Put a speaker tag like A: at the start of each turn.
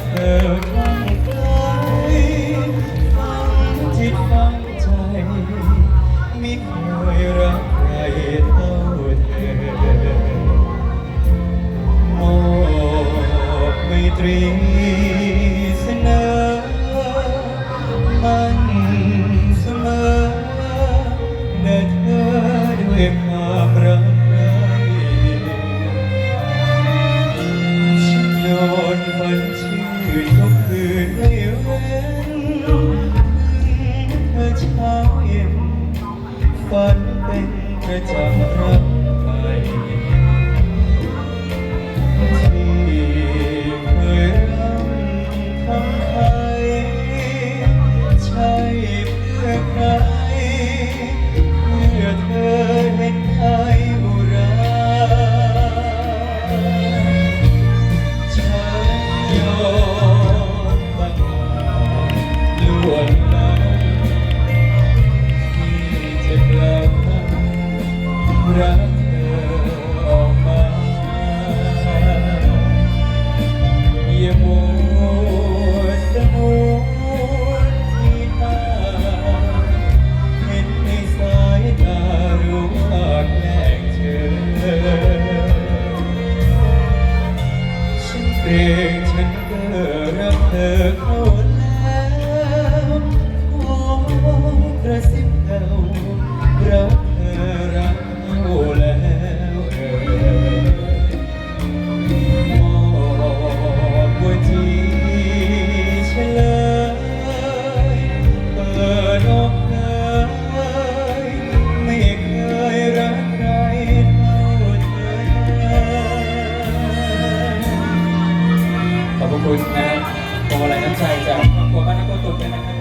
A: left the รักเธอออยามัวจะมัวที่ตาเห็นในสายตารู้แลกเธอฉันเกรงฉัน
B: โอะไรลน้ำใจจากครอบครัวบ้านนักโทษตุนด้วยนะครับ